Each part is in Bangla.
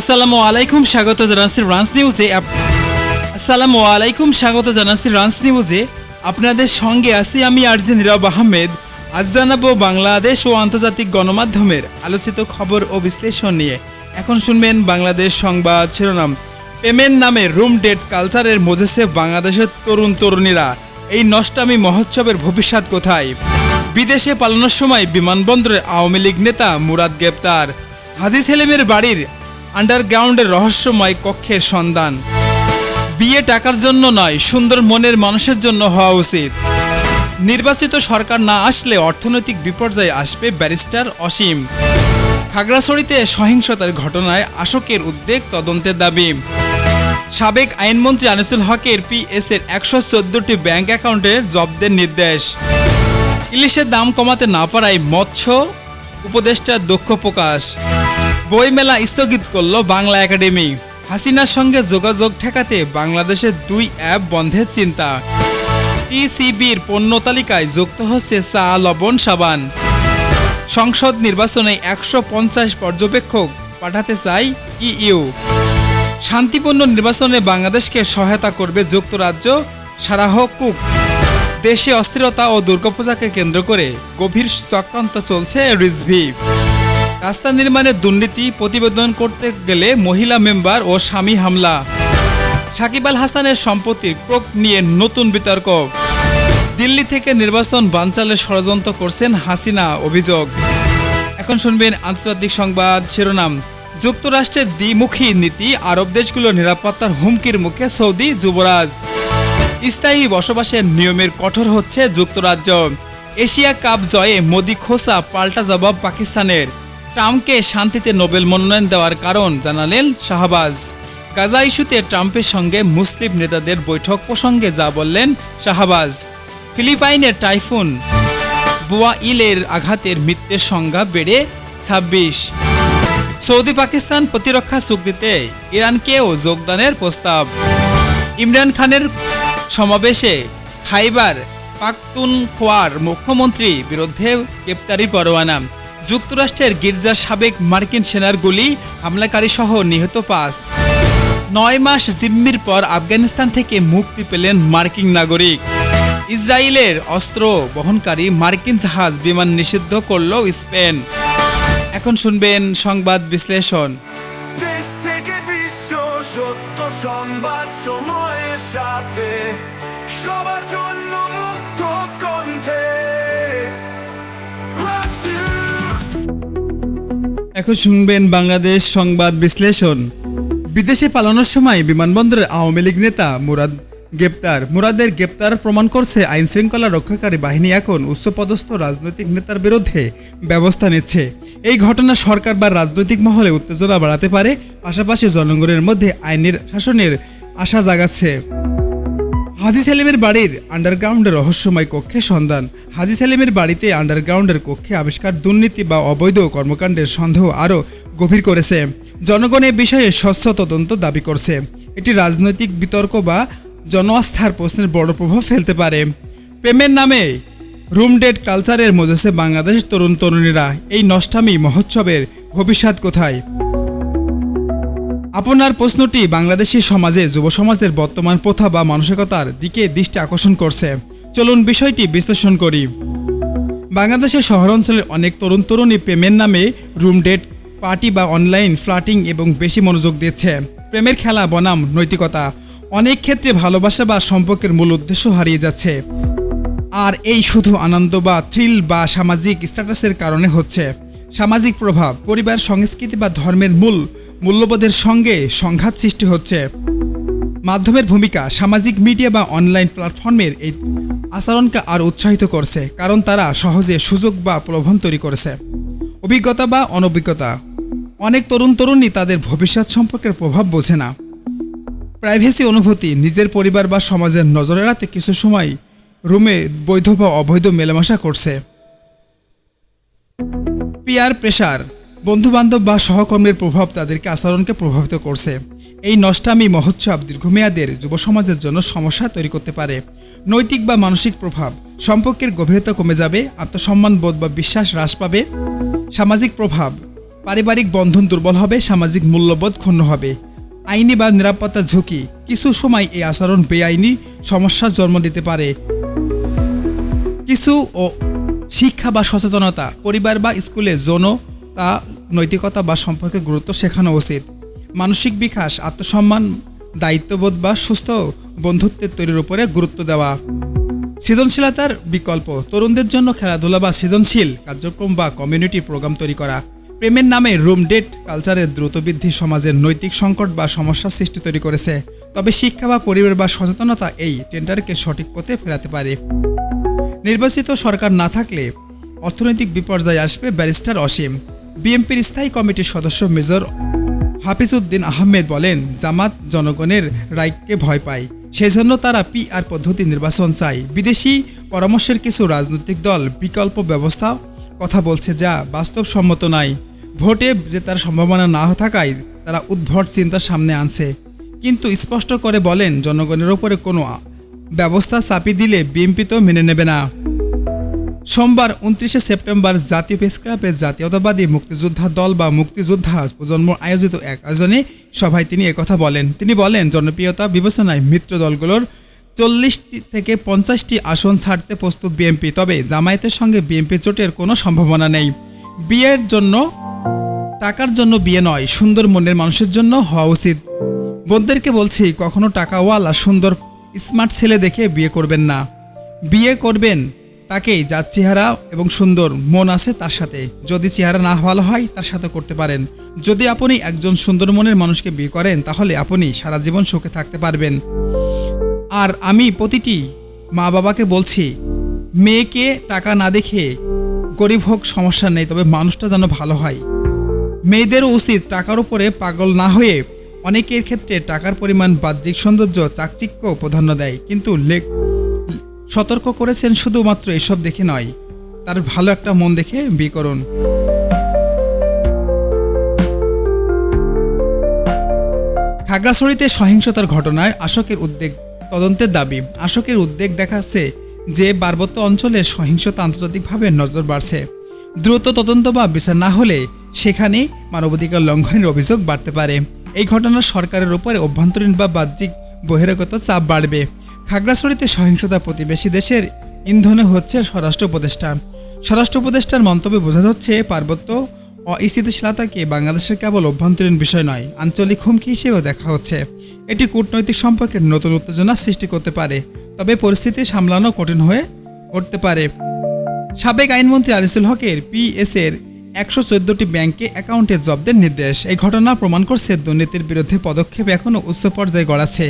আসসালামু আলাইকুম, স্বাগত জানাচ্ছি রান্স নিউজে আসসালামু আলাইকুম, স্বাগত জানাচ্ছি রান্স নিউজে আপনাদের সঙ্গে আছি আমি আরজি নীরব আহমেদ। আজ জানাব বাংলাদেশ ও আন্তর্জাতিক গণমাধ্যমের আলোচিত খবর ও বিশ্লেষণ নিয়ে। এখন শুনবেন বাংলাদেশ সংবাদ শিরোনাম। পেমেন্ট নামে রুম ডেট কালচারের মজেছে বাংলাদেশের তরুণ তরুণীরা। এই নষ্টামি মহোৎসবের ভবিষ্যৎ কোথায়? বিদেশে পালানোর সময় বিমানবন্দরে আওয়ামী লীগ নেতা মুরাদ গ্রেপ্তার। হাজি সেলিমের বাড়ির আন্ডারগ্রাউন্ডের রহস্যময় কক্ষের সন্ধান। বিয়ে টাকার জন্য নয়, সুন্দর মনের মানুষের জন্য হওয়া উচিত। নির্বাচিত সরকার না আসলে অর্থনৈতিক বিপর্যয় আসবে ব্যারিস্টার অসীম। খাগড়াছড়িতে সহিংসতার ঘটনায় আশোকের উদ্বেগ তদন্তের দাবি। সাবেক আইনমন্ত্রী আনিসুল হকের পিএস এর একশো চোদ্দটি ব্যাংক অ্যাকাউন্টের জব্দের নির্দেশ। ইলিশের দাম কমাতে না পারায় মৎস্য উপদেষ্টার দক্ষ প্রকাশ। বইমেলা স্থগিত করল বাংলা একাডেমি। হাসিনার সঙ্গে যোগাযোগ ঠেকাতে বাংলাদেশের দুই অ্যাপ বন্ধের চিন্তা। টিসিবির পণ্য তালিকায় যুক্ত হচ্ছে চা, লবণ, সাবান। সংসদ নির্বাচনে একশো পঞ্চাশ পর্যবেক্ষক পাঠাতে চাই ইইউ। শান্তিপূর্ণ নির্বাচনে বাংলাদেশকে সহায়তা করবে যুক্তরাজ্য, সারাহ কুক। দেশে অস্থিরতা ও দুর্গাপূজাকে কেন্দ্র করে গভীর চক্রান্ত চলছে রিজভি। রাস্তা নির্মাণের দুর্নীতি প্রতিবেদন করতে গেলে মহিলা মেম্বার ও স্বামী হামলা। সাকিব আল হাসানের সম্পত্তির ক্রোক নিয়ে নতুন বিতর্ক। দিল্লি থেকে নির্বাচন বানচালের ষড়যন্ত্র করছেন হাসিনা অভিযোগ। এখন শুনবেন আন্তর্জাতিক সংবাদ শিরোনাম। যুক্তরাষ্ট্রের দ্বিমুখী নীতি, আরব দেশগুলোর নিরাপত্তার হুমকির মুখে সৌদি যুবরাজ। স্থায়ী বসবাসের নিয়মের কঠোর হচ্ছে যুক্তরাজ্য। এশিয়া কাপ জয়ে মোদি খোসা পাল্টা জবাব পাকিস্তানের। ট্রাম্পকে শান্তিতে নোবেল মনোনয়ন দেওয়ার কারণ জানালেন শাহবাজ। গাজা ইস্যুতে ট্রাম্পের সঙ্গে মুসলিম নেতাদের বৈঠক প্রসঙ্গে যা বললেন শাহবাজ। ফিলিপাইনের টাইফুন। বুয়া ইলের আঘাতের মৃত্যুর সংখ্যা বেড়ে ছাব্বিশ। সৌদি পাকিস্তান প্রতিরক্ষা চুক্তিতে ইরানকেও যোগদানের প্রস্তাব। ইমরান খানের সমাবেশে খাইবার পাখতুনখোয়ার মুখ্যমন্ত্রী বিরুদ্ধে গ্রেপ্তারি পরোয়ানা। যুক্তরাষ্ট্রের গির্জার সাবেক মার্কিন সেনার গুলি হামলাকারী সহ নিহত পাঁচ। নয় মাস জিম্মির পর আফগানিস্তান থেকে মুক্তি পেলেন মার্কিন নাগরিক। ইসরায়েলের অস্ত্র বহনকারী মার্কিন জাহাজ বিমান নিষিদ্ধ করল স্পেন। এখন শুনবেন সংবাদ বিশ্লেষণ। দেশ থেকে বিশ্ব সত্য সংবাদ সময়ের সাথে সবার জন্য এখন শুনবেন বাংলাদেশ সংবাদ বিশ্লেষণ। বিদেশে পালানোর সময় বিমানবন্দরের আওয়ামী লীগ নেতা মুরাদ গ্রেপ্তার। মুরাদের গ্রেপ্তার প্রমাণ করছে আইন শৃঙ্খলা রক্ষাকারী বাহিনী এখন উচ্চপদস্থ রাজনৈতিক নেতার বিরুদ্ধে ব্যবস্থা নিচ্ছে। এই ঘটনা সরকার বা রাজনৈতিক মহলে উত্তেজনা বাড়াতে পারে, পাশাপাশি জনগণের মধ্যে আইনের শাসনের আশা জাগাচ্ছে। হাজি সেলিমের বাড়ির আন্ডারগ্রাউন্ডের রহস্যময় কক্ষে সন্ধান। হাজি সেলিমের বাড়িতে আন্ডারগ্রাউন্ডের কক্ষে আবিষ্কার দুর্নীতি বা অবৈধ কর্মকাণ্ডের সন্দেহ আরও গভীর করেছে। জনগণ এ বিষয়ে স্বচ্ছ তদন্ত দাবি করছে। এটি রাজনৈতিক বিতর্ক বা জনআস্থার প্রশ্নের বড় প্রভাব ফেলতে পারে। প্রেমের নামে রুম ডেট কালচারের মজেছে বাংলাদেশ তরুণ তরুণীরা এই নষ্টামি মহোৎসবের ভবিষ্যৎ কোথায়? আপনার প্রশ্নটি বাংলাদেশি সমাজে, যুব সমাজের বর্তমান প্রথা বা মানসিকতার দিকে দৃষ্টি আকর্ষণ করছে। চলুন বিষয়টি বিশ্লেষণ করি। বাংলাদেশের শহরাঞ্চলের অনেক তরুণ তরুণী প্রেমের নামে রুম ডেট, পার্টি বা অনলাইন ফ্লাটিং এবং বেশি মনোযোগ দিচ্ছে। প্রেমের খেলা, বনাম, নৈতিকতা অনেক ক্ষেত্রে ভালোবাসা বা সম্পর্কের মূল উদ্দেশ্য হারিয়ে যাচ্ছে। আর এই শুধু আনন্দ বা থ্রিল বা সামাজিক স্ট্যাটাসের কারণে হচ্ছে। সামাজিক প্রভাব, পরিবার, সংস্কৃতি বা ধর্মের মূল মূল্যবোধের সঙ্গে সংঘাত সৃষ্টি হচ্ছে। মাধ্যমের ভূমিকা সামাজিক মিডিয়া বা অনলাইন প্ল্যাটফর্মের এই আচরণকে আর উৎসাহিত করছে, কারণ তারা সহজে সুযোগ বা প্রলোভন তৈরি করেছে। অভিজ্ঞতা বা অনভিজ্ঞতা। অনেক তরুণ তরুণী তাদের ভবিষ্যৎ সম্পর্কের প্রভাব বোঝে না। প্রাইভেসি অনুভূতি, নিজের পরিবার বা সমাজের নজর এড়াতে কিছু সময় রুমে বৈধ বা অবৈধ মেলামেশা করছে। পিয়ার প্রেশার বন্ধুবান্ধব বা সহকর্মীর প্রভাব তাদেরকে আচরণকে প্রভাবিত করছে। এই নষ্টামি, মহোৎসব দীর্ঘমেয়াদের যুব সমাজের জন্য সমস্যা তৈরি করতে পারে। নৈতিক বা মানসিক প্রভাব, সম্পর্কের গভীরতা কমে যাবে, আত্মসম্মান বোধ বা বিশ্বাস হ্রাস পাবে। সামাজিক প্রভাব, পারিবারিক বন্ধন দুর্বল হবে, সামাজিক মূল্যবোধ ক্ষুণ্ণ হবে। আইনি বা নিরাপত্তা ঝুঁকি, কিছু সময় এই আচরণ বেআইনি সমস্যার জন্ম দিতে পারে। কিছু ও শিক্ষা বা সচেতনতা, পরিবার বা স্কুলে যৌনতা নৈতিকতা বা সম্পর্কে গুরুত্ব শেখানো উচিত। মানসিক বিকাশ, আত্মসম্মান, দায়িত্ববোধ বা সুস্থ বন্ধুত্বের তৈরির উপরে গুরুত্ব দেওয়া। সৃজনশীলতার বিকল্প, তরুণদের জন্য খেলাধুলা বা সৃজনশীল কার্যক্রম বা কমিউনিটি প্রোগ্রাম তৈরি করা। প্রেমের নামে রুম ডেট কালচারের দ্রুত বৃদ্ধি সমাজের নৈতিক সংকট বা সমস্যার সৃষ্টি তৈরি করেছে। তবে শিক্ষা বা পরিবার বা সচেতনতা এই টেন্ডারকে সঠিক পথে ফেরাতে পারে। নির্বাচিত সরকার না থাকলে অর্থনৈতিক বিপর্যয় আসবে ব্যারিস্টার অসীম। বিএনপির স্থায়ী কমিটির সদস্য মেজর হাফিজউদ্দিন আহমেদ বলেন, জামাত জনগণের রায়কে ভয় পায়। সেজন্য তারা পিআর পদ্ধতি নির্বাচন চায়। বিদেশি পরামর্শের কিছু রাজনৈতিক দল বিকল্প ব্যবস্থা, কথা বলছে যা বাস্তবসম্মত নয়। ভোটে জেতার সম্ভাবনা না থাকায় তারা উদ্ভট চিন্তা সামনে আনছে। কিন্তু স্পষ্ট করে বলেন, জনগণের ওপরে কোনো ব্যবস্থা চাপি দিলে বিএনপি তো মেনে নেবে না। সোমবার উনত্রিশে সেপ্টেম্বর জাতীয় প্রেস ক্লাবের জাতীয়তাবাদী মুক্তিযোদ্ধা দল বা মুক্তিযোদ্ধা প্রজন্ম আয়োজিত এক আয়োজনে সভায় তিনি একথা বলেন। তিনি বলেন, জনপ্রিয়তা বিবেচনায় মিত্র দলগুলোর চল্লিশটি থেকে পঞ্চাশটি আসন ছাড়তে প্রস্তুত বিএনপি, তবে জামায়াতের সঙ্গে বিএনপি জোটের কোনো সম্ভাবনা নেই। বিয়ের জন্য, টাকার জন্য বিয়ে নয়, সুন্দর মনের মানুষের জন্য হওয়া উচিত। বোনদেরকে বলছি, কখনো টাকাওয়ালা সুন্দর স্মার্ট ছেলে দেখে বিয়ে করবেন না। বিয়ে করবেন তাকেই যার চেহারা এবং সুন্দর মন আছে তার সাথে। যদি চেহারা না ভালো হয়, তার সাথে করতে পারেন। যদি আপনি একজন সুন্দর মনের মানুষকে বিয়ে করেন, তাহলে আপনি সারা জীবন সুখে থাকতে পারবেন। আর আমি প্রতিটি মা বাবাকে বলছি, মেয়েকে টাকা না দেখে গরিব হোক, সমস্যা নেই, তবে মানুষটা যেন ভালো হয়। মেয়েদেরও উচিত টাকার উপরে পাগল না হয়ে অনেকের ক্ষেত্রে টাকার পরিমাণ বাহ্যিক সৌন্দর্য, চাকচিক্য প্রাধান্য দেয়। কিন্তু সতর্ক করেছেন শুধুমাত্র এসব দেখে নয়, তার ভালো একটা মন দেখে বিয়ে করুন। খাগড়াছড়িতে সহিংসতার ঘটনায় আশকের উদ্বেগ, তদন্তের দাবি। আশকের উদ্বেগ দেখাচ্ছে যে পার্বত্য অঞ্চলে সহিংসতা আন্তর্জাতিকভাবে নজর বাড়ছে। দ্রুত তদন্ত বা বিচার না হলে সেখানে মানবাধিকার লঙ্ঘনের অভিযোগ বাড়তে পারে। এই ঘটনা সরকারের উপরে অভ্যন্তরীণ বা বাহ্যিক বহিরাগত চাপ বাড়বে। খাগড়াছড়িতে সহিংসতা প্রতিবেশী দেশের ইন্ধনে হচ্ছে স্বরাষ্ট্র উপদেষ্টা। স্বরাষ্ট্র উপদেষ্টার মন্তব্যে বোঝা যাচ্ছে পার্বত্য অস্থিতিশীলতাকে বাংলাদেশের কেবল অভ্যন্তরীণ বিষয় নয়, আঞ্চলিক হুমকি হিসেবেও দেখা হচ্ছে। এটি কূটনৈতিক সম্পর্কের নতুন উত্তেজনা সৃষ্টি করতে পারে, তবে পরিস্থিতি সামলানো কঠিন হয়ে উঠতে পারে। সাবেক আইনমন্ত্রী আনিসুল হকের পিএস এর একশো চোদ্দটি ব্যাংকে অ্যাকাউন্টে জব্দের নির্দেশ। এই ঘটনা প্রমাণ করছে দুর্নীতির বিরুদ্ধে পদক্ষেপ এখনও উচ্চ পর্যায়ে গড়াচ্ছে।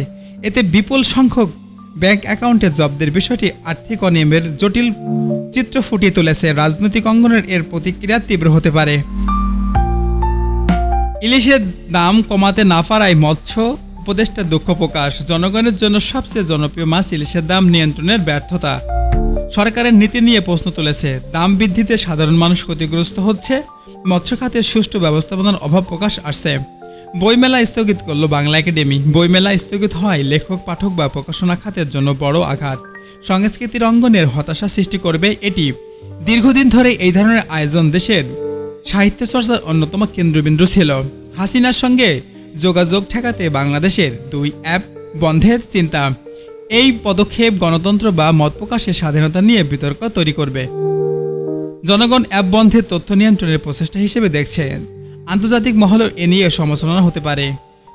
এতে বিপুল সংখ্যক ব্যাংক অ্যাকাউন্টে জব্দের বিষয়টি আর্থিক অনিয়মের জটিল চিত্র ফুটিয়ে তুলেছে রাজনৈতিক অঙ্গনের এর প্রতিক্রিয়া তীব্র হতে পারে। ইলিশের দাম কমাতে না পারায় মৎস্য উপদেষ্টা দুঃখ প্রকাশ। জনগণের জন্য সবচেয়ে জনপ্রিয় মাছ ইলিশের দাম নিয়ন্ত্রণের ব্যর্থতা। সরকারের নীতি নিয়ে প্রশ্ন তুলেছে, দাম বৃদ্ধিতে সাধারণ মানুষ ক্ষতিগ্রস্ত হচ্ছে, মৎস্য খাতের সুষ্ঠু ব্যবস্থাপনার অভাব প্রকাশ আসছে। বইমেলা স্থগিত করল বাংলা একাডেমি। বইমেলা স্থগিত হওয়ায় লেখক, পাঠক বা প্রকাশনা খাতের জন্য বড় আঘাত। সংস্কৃতির অঙ্গনের হতাশা সৃষ্টি করবে এটি। দীর্ঘদিন ধরে এই ধরনের আয়োজন দেশের সাহিত্য চর্চার অন্যতম কেন্দ্রবিন্দু ছিল। হাসিনার সঙ্গে যোগাযোগ ঠেকাতে বাংলাদেশের দুই অ্যাপ বন্ধের চিন্তা। এই পদক্ষেপ গণতন্ত্র বা মত প্রকাশের স্বাধীনতা নিয়ে বিতর্ক তৈরি করবে। জনগণ অ্যাপ বন্ধের তথ্য নিয়ন্ত্রণের প্রচেষ্টা হিসেবে দেখছেন। আন্তর্জাতিক মহলেও এ নিয়ে সমালোচনা হতে পারে।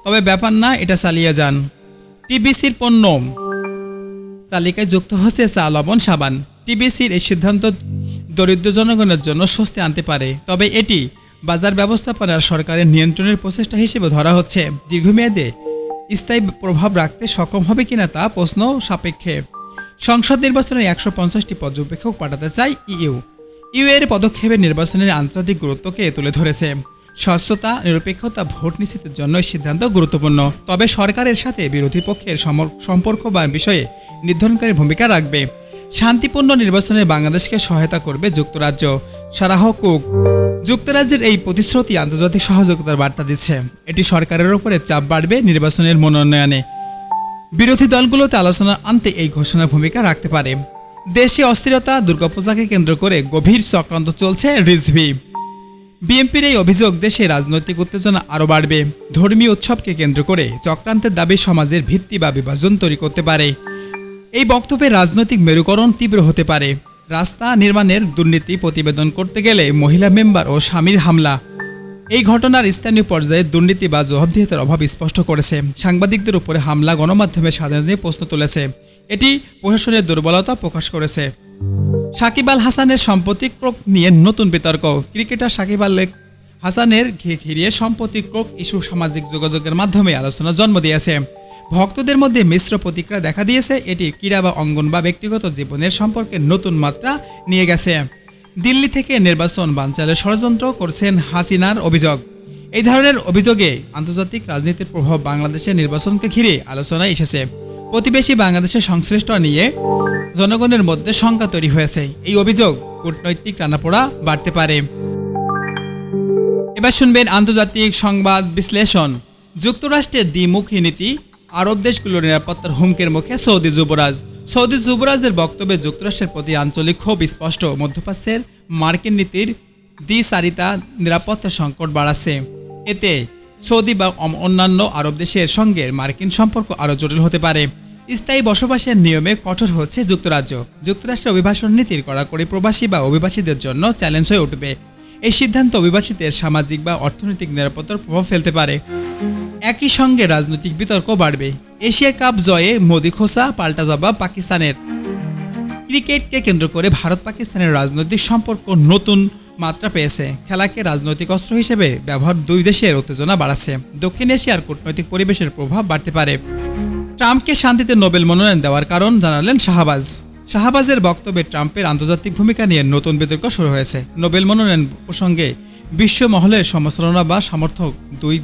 তবে ব্যাপার না, এটা চালিয়ে যান। টিবিসির পণ্য। তালিকায় যুক্ত হচ্ছে চা লবণ সাবান। টিবিসির এই সিদ্ধান্ত দরিদ্র জনগণের জন্য স্বস্তি আনতে পারে। তবে এটি বাজার ব্যবস্থাপনার সরকারের নিয়ন্ত্রণের প্রচেষ্টা হিসেবে ধরা হচ্ছে। দীর্ঘমেয়াদে স্থায়ী প্রভাব রাখতে সক্ষম হবে কিনা তা প্রশ্ন সাপেক্ষে। সংসদ নির্বাচনে একশো পঞ্চাশটি পর্যবেক্ষক পাঠাতে চায় ইইউ। ইউ এর পদক্ষেপে নির্বাচনের আন্তর্জাতিক গুরুত্বকে তুলে ধরেছে। স্বচ্ছতা নিরপেক্ষতা, ভোট নিশ্চিতের জন্য সিদ্ধান্ত গুরুত্বপূর্ণ। তবে সরকারের সাথে বিরোধী পক্ষের সম্পর্ক বা বিষয়ে নির্ধারণকারী ভূমিকা রাখবে। শান্তিপূর্ণ নির্বাচনে বাংলাদেশকে সহায়তা করবে যুক্তরাজ্য। সারাহ কুক, যুক্তরাজ্যের এই প্রতিশ্রুতি আন্তর্জাতিক সহযোগিতার বার্তা দিচ্ছে। এটি সরকারের উপরে চাপ বাড়বে নির্বাচনের মনোনয়নে। বিরোধী দলগুলোতে আলোচনা আনতে এই ঘোষণার ভূমিকা রাখতে পারে। দেশে অস্থিরতা, দুর্গাপূজাকে কেন্দ্র করে গভীর চক্রান্ত চলছে রিজভি। বিএনপির এই অভিযোগ দেশে রাজনৈতিক উত্তেজনা আরও বাড়বে। ধর্মীয় উৎসবকে কেন্দ্র করে চক্রান্তের দাবি সমাজের ভিত্তি বা বিভাজন তৈরি করতে পারে। এই বক্তব্যের রাজনৈতিক মেরুকরণ তীব্র হতে পারে। রাস্তা নির্মাণের দুর্নীতি প্রতিবেদন করতে গেলে মহিলা মেম্বার ও স্বামীর হামলা। এই ঘটনার স্থানীয় পর্যায়ে দুর্নীতি বা জবাবদিহিতার অভাব স্পষ্ট করেছে। সাংবাদিকদের উপরে হামলা গণমাধ্যমের স্বাধীনতা প্রশ্ন তুলেছে। এটি প্রশাসনের দুর্বলতা প্রকাশ করেছে। সাকিব আল হাসানের সম্পত্তি ক্রোক নিয়ে নতুন বিতর্ক। ক্রিকেটার সাকিব আল হাসানের ঘিরিয়ে সম্পত্তি ক্রোক ইস্যু সামাজিক যোগাযোগের মাধ্যমে আলোচনা জন্ম দিয়েছে। ভক্তদের মধ্যে মিশ্র প্রতিক্রিয়া দেখা দিয়েছে। এটি ক্রীড়া বা অঙ্গন বা ব্যক্তিগত জীবনের সম্পর্কে নতুন মাত্রা নিয়ে গেছে। দিল্লি থেকে নির্বাচন বানচালের ষড়যন্ত্র করছেন হাসিনার অভিযোগ। এই ধরনের অভিযোগে আন্তর্জাতিক রাজনীতির প্রভাব বাংলাদেশের নির্বাচনকে ঘিরে আলোচনায় এসেছে। প্রতিবেশী বাংলাদেশের সংশ্লিষ্ট নিয়ে জনগণের মধ্যে শঙ্কা তৈরি হয়েছে। এই অভিযোগ কূটনৈতিক টানাপোড়া বাড়তে পারে। এবার শুনবেন আন্তর্জাতিক সংবাদ বিশ্লেষণ। যুক্তরাষ্ট্রের দ্বিমুখী নীতি, আরব দেশগুলোর নিরাপত্তার হুমকির মুখে সৌদি যুবরাজ। সৌদি যুবরাজের বক্তব্যে যুক্তরাষ্ট্রের প্রতি আঞ্চলিক ক্ষোভ স্পষ্ট। মধ্যপ্রাচ্যের মার্কিন নীতির দ্বিচারিতা নিরাপত্তা সংকট বাড়াচ্ছে। এতে সৌদি বা অন্যান্য আরব দেশের সঙ্গে মার্কিন সম্পর্ক আরও জটিল হতে পারে। স্থায়ী বসবাসের নিয়মে কঠোর হচ্ছে যুক্তরাজ্য। যুক্তরাষ্ট্রের অভিবাসন নীতির কড়াকড়ি প্রবাসী বা অভিবাসীদের জন্য চ্যালেঞ্জ হয়ে উঠবে। এই সিদ্ধান্ত অভিবাসীদের সামাজিক বা অর্থনৈতিক নিরাপত্তার প্রভাব ফেলতে পারে। একই সঙ্গে রাজনৈতিক বিতর্ক বাড়বে। এশিয়া কাপ জয়ে মোদি খোসা, পাল্টা জবাব পাকিস্তানের। ক্রিকেটকে কেন্দ্র করে ভারত পাকিস্তানের রাজনৈতিক সম্পর্ক নতুন মাত্রা পেয়েছে। খেলাকে রাজনৈতিক অস্ত্র হিসেবে ব্যবহার দুই দেশের উত্তেজনা বাড়াচ্ছে। দক্ষিণ এশিয়ার কূটনৈতিক পরিবেশের প্রভাব বাড়তে পারে। ট্রাম্পকে শান্তিতে নোবেল মনোনয়ন দেওয়ার কারণ জানালেন শাহবাজ। শাহবাজের বক্তব্যে ট্রাম্পের আন্তর্জাতিক ভূমিকা নিয়ে নতুন বিতর্ক শুরু হয়েছে। নোবেল মনোনয়ন প্রসঙ্গে বিশ্ব মহলের সমালোচনা বা সমর্থক দুই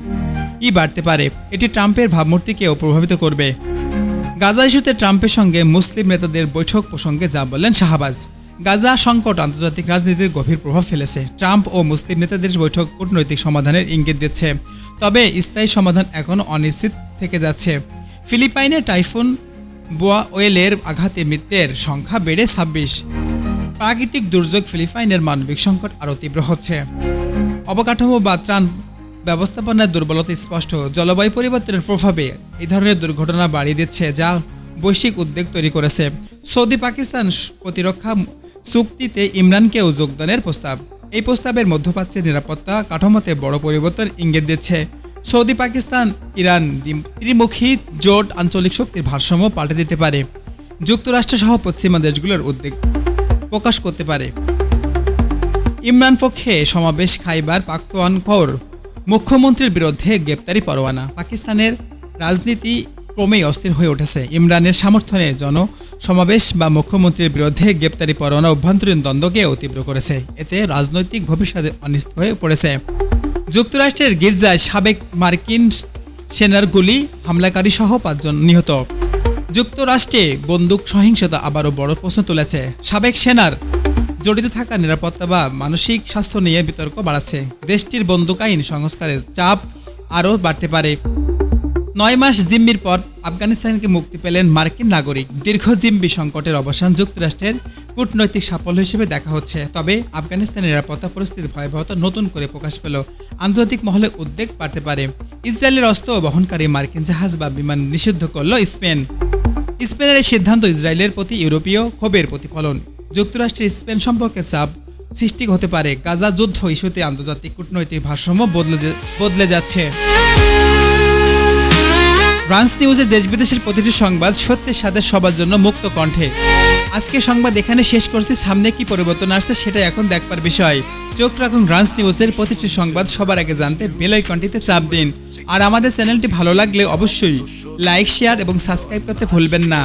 ই বাড়তে পারে। এটি ট্রাম্পের ভাবমূর্তিকেও প্রভাবিত করবে। গাজা ইস্যুতে ট্রাম্পের সঙ্গে মুসলিম নেতাদের বৈঠক প্রসঙ্গে যা বললেন শাহবাজ। গাজা সংকট আন্তর্জাতিক রাজনীতির গভীর প্রভাব ফেলেছে। ট্রাম্প ও মুসলিম নেতাদের বৈঠক কূটনৈতিক সমাধানের ইঙ্গিত দিচ্ছে। তবে স্থায়ী সমাধান এখনও অনিশ্চিত থেকে যাচ্ছে। ফিলিপাইনে টাইফুন বোয়া ওয়েলের আঘাতে মৃত্যুর সংখ্যা বেড়ে ছাব্বিশ। প্রাকৃতিক দুর্যোগ ফিলিপাইনের মানবিক সংকট আরও তীব্র হচ্ছে। অবকাঠামো বা ত্রাণ ব্যবস্থাপনার দুর্বলতা স্পষ্ট। জলবায়ু পরিবর্তনের প্রভাবে এই ধরনের দুর্ঘটনা বাড়িয়ে দিচ্ছে, যা বৈশ্বিক উদ্বেগ তৈরি করেছে। সৌদি পাকিস্তান প্রতিরক্ষা চুক্তিতে ইমরানকেও যোগদানের প্রস্তাব। এই প্রস্তাবের মধ্যপ্রাচ্যের নিরাপত্তা কাঠামোতে বড় পরিবর্তন ইঙ্গিত দিচ্ছে। সৌদি, পাকিস্তান, ইরান ত্রিমুখী জোট আঞ্চলিক শক্তির ভারসাম্য পাল্টে দিতে পারে। যুক্তরাষ্ট্র সহ পশ্চিমা দেশগুলোর উদ্বেগ প্রকাশ করতে পারে। ইমরান পক্ষে সমাবেশ খাইবার পাখতুয়ানখোর মুখ্যমন্ত্রীর বিরুদ্ধে গ্রেপ্তারি পরোয়ানা। পাকিস্তানের রাজনীতি ক্রমেই অস্থির হয়ে উঠেছে। ইমরানের সমর্থনে জন সমাবেশ বা মুখ্যমন্ত্রীর বিরুদ্ধে গ্রেপ্তারি পরোয়ানা অভ্যন্তরীণ দ্বন্দ্বকে তীব্র করেছে। এতে রাজনৈতিক ভবিষ্যতে অনিশ্চিত হয়ে পড়েছে। যুক্তরাষ্ট্রের গির্জায় সাবেক মার্কিন সেনার গুলি হামলাকারী সহ পাঁচজন নিহত। যুক্তরাষ্ট্রে বন্দুক সহিংসতা আবারও বড় প্রশ্ন তুলেছে। সাবেক সেনার জড়িত থাকা নিরাপত্তা বা মানসিক স্বাস্থ্য নিয়ে বিতর্ক বাড়াচ্ছে। দেশটির বন্দুক আইন সংস্কারের চাপ আরও বাড়তে পারে। নয় মাস জিম্মির পর আফগানিস্তানকে মুক্তি পেলেন মার্কিন নাগরিক। দীর্ঘ জিম্বি সংকটের অবসান যুক্তরাষ্ট্রের কূটনৈতিক সাফল্য হিসেবে দেখা হচ্ছে। তবে আফগানিস্তানের নিরাপত্তা পরিস্থিতির ভয়াবহতা নতুন করে প্রকাশ পেল। আন্তর্জাতিক মহলে উদ্বেগ বাড়তে পারে। ইসরায়েলের অস্ত্র বহনকারী মার্কিন জাহাজ বা বিমান নিষিদ্ধ করল স্পেন। স্পেনের এই সিদ্ধান্ত ইসরায়েলের প্রতি ইউরোপীয় ক্ষোভের প্রতিফলন। যুক্তরাষ্ট্রের স্পেন সম্পর্কে চাপ সৃষ্টি হতে পারে। গাজা যুদ্ধ ইস্যুতে আন্তর্জাতিক কূটনৈতিক ভারসাম্য বদলে বদলে যাচ্ছে। ফ্রান্স নিউজের দেশ বিদেশের প্রতিটি সংবাদ সত্যের সাথে সবার জন্য মুক্ত কণ্ঠে। আজকে সংবাদ এখানে শেষ করছি, সামনে কি পরিবর্তন আসছে সেটা এখন দেখবার বিষয়। চোখ রাখুন ফ্রান্স নিউজের প্রতিটি সংবাদ সবার আগে জানতে বেল আইকনটিতে চাপ দিন। আর আমাদের চ্যানেলটি ভালো লাগলে অবশ্যই লাইক, শেয়ার এবং সাবস্ক্রাইব করতে ভুলবেন না।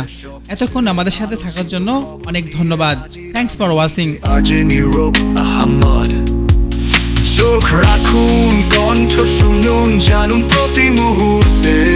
এতক্ষণ আমাদের সাথে থাকার জন্য অনেক ধন্যবাদ। থ্যাঙ্কস ফর ওয়াচিং চোখ রাখুন, কণ্ঠ শুনুন, জানুন প্রতি মুহূর্তের